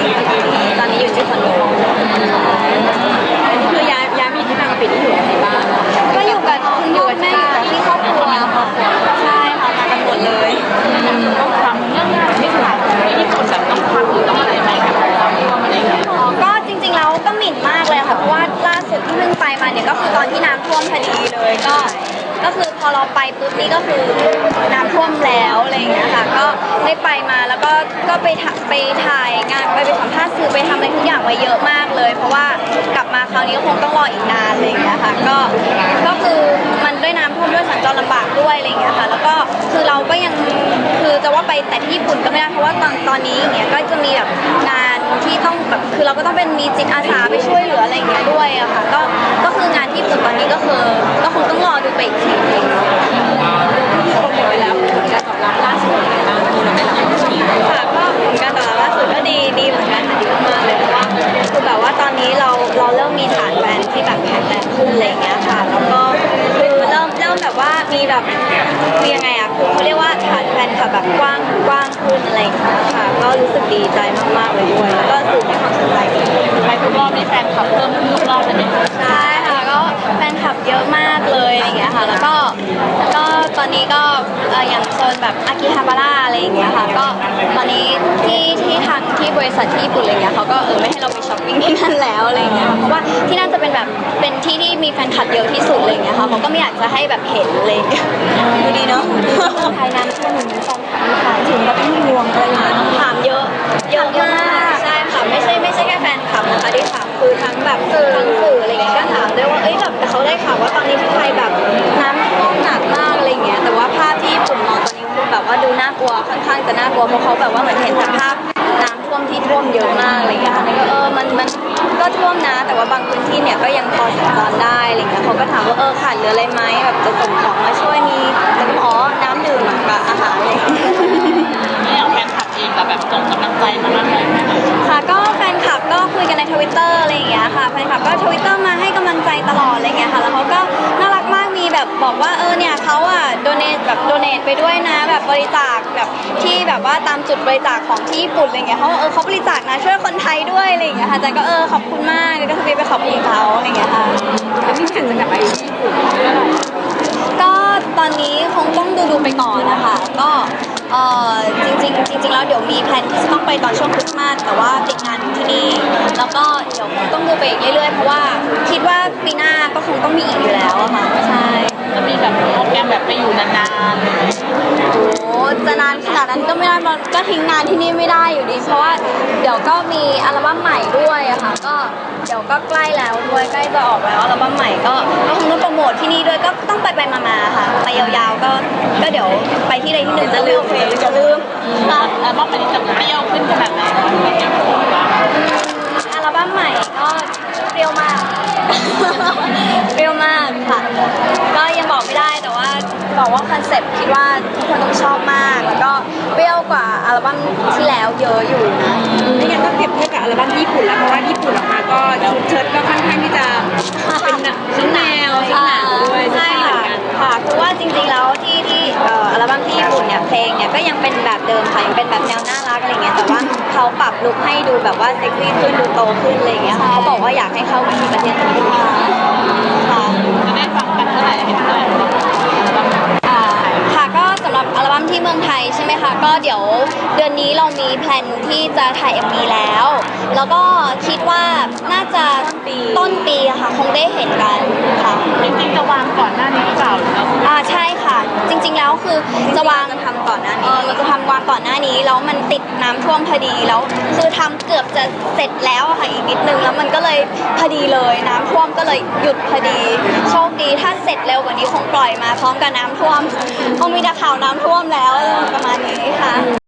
Thank you. ก็คือพอเราไปปุ๊บนี่ก็คือน้ำท่วมแล้วอะไรอย่างเงี้ยค่ะ ก็ได้ไปมาแล้วก็ก็ไปถ่าไปถ่ายงานไปไปสัมภาษณ์สื่อไปทำอะไรทุกอย่างไว้เยอะมากเลย เพราะว่ากลับมาคราวนี้ก็คงต้องรออีกนานอะไรอย่างเงี้ยค่ะ ก็ก็คือมันด้วยน้ำท่วมด้วยสัญจรลำบากด้วยอะไรอย่างเงี้ยค่ะ แล้วก็คือเราก็ยังคือจะว่าไปแต่ที่ญี่ปุ่นก็ไม่ได้เพราะว่าตอนตอนนี้อย่างเงี้ยก็จะมีแบบงานที่ต้องแบบคือเราก็ต้องเป็นมีจิตอาสาไปช่วยเหลืออะไรอย่างเงี้ยด้วยอะค่ะ ก็ก็คือ ไปอีกทีนึงโปรโมทไปแล้วการตอบรับล่าสุดเป็นยังไงบ้างที่เราได้รับฉีดค่ะก็ผลการตอบรับล่าสุดก็ดีดีเหมือนกันค่ะดีมากๆเลยเพราะว่าคือแบบว่าตอนนี้เราเราเริ่มมีฐานแฟนที่แบบแข็งแรงขึ้นอะไรอย่างเงี้ยค่ะแล้วก็คือเริ่มเริ่มแบบว่ามีแบบคือยังไงอะคือเขาเรียกว่าฐานแฟนคลับแบบกว้างกว้างขึ้นอะไรอย่างเงี้ยค่ะก็รู้สึกดีใจมากๆเลยด้วยแล้วก็สื่อให้ความสนใจ นนี้ก็เอ่ออย่างโซนแบบอากิฮาบาระอะไรอย่างเงี้ยค่ะ ก็ตอนนี้ที่ที่ทางที่บริษัทที่ญี่ปุ่นอะไรเงี้ยเขาก็เออไม่ให้เราไปช้อปปิ้งที่นั่นแล้วอะไรอย่างเงี้ยค่ะเพราะว่าที่นั่นจะเป็นแบบเป็นที่ที่มีแฟนคลับเยอะที่สุดอะไรอย่างเงี้ยค่ะเขาก็ไม่อยากจะให้แบบเห็นเลยดูดีเนาะภายน้ำท่วมแฟนคลับมีถามถึงแบบเป็นห่วงอะไรอย่างเงี้ยถามเยอะ ข้างจะน่ากลัวเพราะเขาแบบว่าเหมือนเห็นแต่ภาพน้ำท่วมที่ท่วมเยอะมากอะไรอย่างเงี้ยค่ะนี่ก็เออมันมันก็ท่วมนะ แต่ว่าบางพื้นที่เนี่ยก็ยังพอสัญจรได้อะไรอย่างเงี้ยเขาก็ถามว่าเออขาดเหลืออะไรไหมแบบจะส่งของมาช่วยมีแต่ก็อ๋อน้ำดื่มกับอาหารอะไรอย่างเงี้ยแล้วอยาแฟนคลับเองแบบส่งกำลังใจมามากเลยไหมคะค่ะ ก็แฟนคลับก็คุยกันในทวิตเตอร์อะไรอย่างเงี้ยค่ะแฟนคลับก็ทวิตเตอร์มาให้กำลังใจตลอดอะไรเงี้ยค่ะแล้วเขาก็ แบบบอกว่าเออเนี่ยเขาอะโดเนทแบบโดเนทไปด้วยนะ แบบบริจาคแบบที่แบบว่าตามจุดบริจาคของที่ญี่ปุ่นอะไรเงี้ยเขาบอกเออเขาบริจาคนะช่วยคนไทยด้วยอะไรอย่างเงี้ยค่ะจันก็เออขอบคุณมากแล้วก็ทวีตไปขอบคุณเขาอะไรเงี้ยค่ะแล้วมีแผนจะกลับไปที่ญี่ปุ่นเมื่อไหร่ก็ตอนนี้คงต้องดูดูๆไปก่อนนะคะ ก็เออจริงๆจริงๆแล้วเดี๋ยวมีแผนที่จะต้องไปตอนช่วงคริสต์มาสแต่ว่าติดงานอยู่ที่นี่แล้วก็เดี๋ยวคงต้องดูไปอีกเรื่อยๆเพราะว่าคิดว่าปีหน้าก็คงต้องมีอีกอยู่แล้วอะค่ะใช่ จะมีแบบโปรแกรมแบบไปอยู่นานๆ โอ้จะนานขนาดนั้นก็ไม่ได้มันก็ทิ้งงานที่นี่ไม่ได้อยู่ดี เพราะว่าเดี๋ยวก็มีอัลบั้มใหม่ด้วยอะค่ะ ก็เดี๋ยวก็ใกล้แล้วด้วยใกล้จะออกแล้วอัลบั้มใหม่ก็ก็คงต้องโปรโมทที่นี่ด้วยก็ต้องไปไปๆมาๆค่ะ ไปยาวๆก็ก็เดี๋ยวไปที่ใดที่หนึ่งจะลืมจะลืมค่ะแล้วรอบนี้จะเปรี้ยวขึ้นขนาดไหนคะ ว่าคอนเซ็ปต์คิดว่าทุกคนต้องชอบมาก แล้วก็เปรี้ยวกว่าอัลบั้มที่แล้วเยอะอยู่นะไม่งั้นต้องเปรียบเทียบกับอัลบั้มญี่ปุ่นแล้วเพราะว่าญี่ปุ่นออกมาก็ชุดเชิ้ตก็ค่อนข้างที่จะเป็นชุดแนวชุดหนังด้วยใช่เหมค่ะค่ะคือว่าจริงๆแล้วที่ที่อัลบั้มที่ญี่ปุ่นเนี่ยเพลงเนี่ยก็ยังเป็นแบบเดิมค่ะยังเป็นแบบแนวน่ารักอะไรเงี้ยแต่ว่าเขาปรับลุคให้ดูแบบว่าเซ็กซี่ขึ้นดูโตขึ้นอะไรเงี้ยเขาบอกว่าอยากให้เข้ากับที่ประเทศไทยค่ะ ก็เดี๋ยวเดือนนี้เรามีแพลนที่จะถ่าย MV แล้ว แล้วก็คิดว่าน่าจะต้นปีอะค่ะ คงได้เห็นกันค่ะ จริงๆจะวางก่อนหน้านี้หรือเปล่าหรือว่าอ่าใช่ค่ะ จริง ๆ แล้วคือจะวางจะทำก่อนหน้านี้เราจะทำวางก่อนหน้านี้แล้วมันติดน้ำท่วมพอดีแล้วคือทำเกือบจะเสร็จแล้วอะค่ะอีกนิดนึงแล้วมันก็เลยพอดีเลยน้ำท่วมก็เลยหยุดพอดีโชคดีถ้าเสร็จเร็วกว่านี้คงปล่อยมาพร้อมกับน้ำท่วมคงมีแต่ข่าวน้ำท่วมแล้วประมาณนี้ค่ะ